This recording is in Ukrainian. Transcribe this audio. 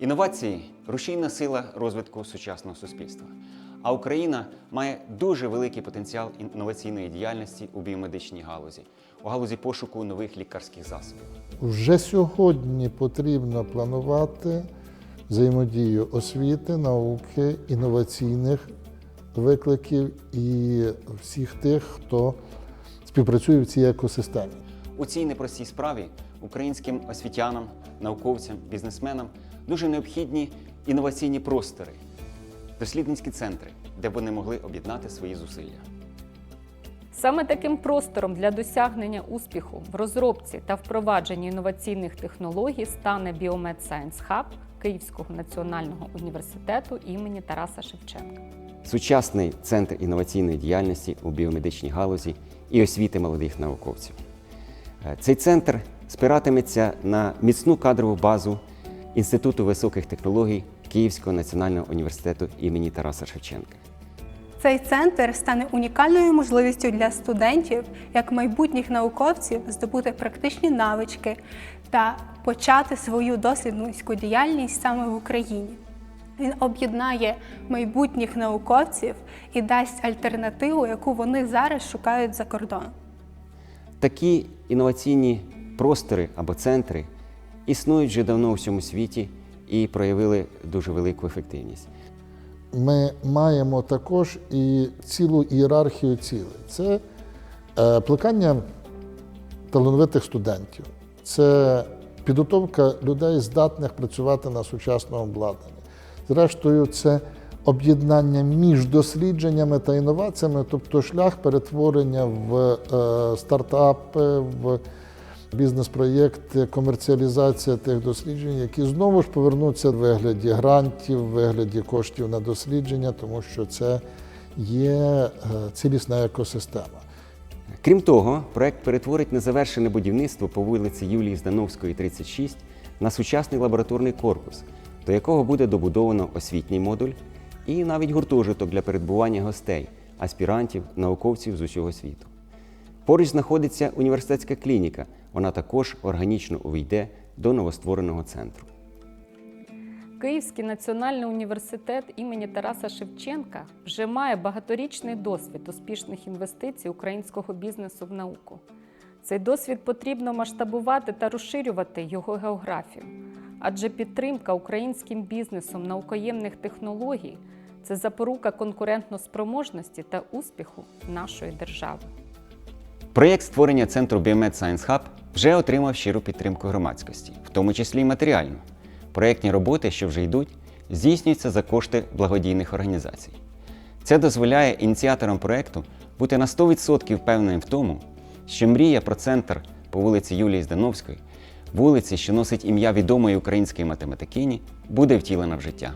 Інновації рушійна сила розвитку сучасного суспільства. А Україна має дуже великий потенціал інноваційної діяльності у біомедичній галузі, у галузі пошуку нових лікарських засобів. Вже сьогодні потрібно планувати взаємодію освіти, науки, інноваційних викликів і всіх тих, хто співпрацює в цій екосистемі. У цій непростій справі українським освітянам, науковцям, бізнесменам дуже необхідні інноваційні простори, дослідницькі центри, де вони могли об'єднати свої зусилля. Саме таким простором для досягнення успіху в розробці та впровадженні інноваційних технологій стане Biomed Science Hub Київського національного університету імені Тараса Шевченка. сучасний центр інноваційної діяльності у біомедичній галузі і освіти молодих науковців. Е, Цей центр спиратиметься на міцну кадрову базу Інституту високих технологій Київського національного університету імені Тараса Шевченка. Цей центр стане унікальною можливістю для студентів, як майбутніх науковців, здобути практичні навички та почати свою дослідницьку діяльність саме в Україні. Він об'єднає майбутніх науковців і дасть альтернативу, яку вони зараз шукають за кордоном. Такі інноваційні простори або центри існують вже давно у всьому світі і проявили дуже велику ефективність. Ми маємо також і цілу ієрархію цілей. Це е, плекання талановитих студентів, це підготовка людей, здатних працювати на сучасному обладнанні. Зрештою, це об'єднання між дослідженнями та інноваціями, тобто шлях перетворення в е, стартапи, в бізнес-проєкти, комерціалізація тих досліджень, які знову ж повернуться в вигляді грантів, в вигляді коштів на дослідження, тому що це є е, цілісна екосистема. Крім того, проект перетворить незавершене будівництво по вулиці Юлії Здановської, 36 на сучасний лабораторний корпус, до якого буде добудовано освітній модуль і навіть гуртожиток для передбування гостей, аспірантів, науковців з усього світу. Поруч знаходиться університетська клініка. Вона також органічно увійде до новоствореного центру. Київський національний університет імені Тараса Шевченка вже має багаторічний досвід успішних інвестицій українського бізнесу в науку. Цей досвід потрібно масштабувати та розширювати його географію, адже підтримка українським бізнесом наукоємних технологій це запорука конкурентноспроможності та успіху нашої держави. Проєкт створення центру Biomed Science Hub вже отримав щиру підтримку громадськості, в тому числі й матеріальну. Проєктні роботи, що вже йдуть, здійснюються за кошти благодійних організацій. Це дозволяє ініціаторам проєкту бути на 100% впевненим в тому, що мрія про центр по вулиці Юлії Здановської, вулиці, що носить ім'я відомої української математикині, буде втілена в життя.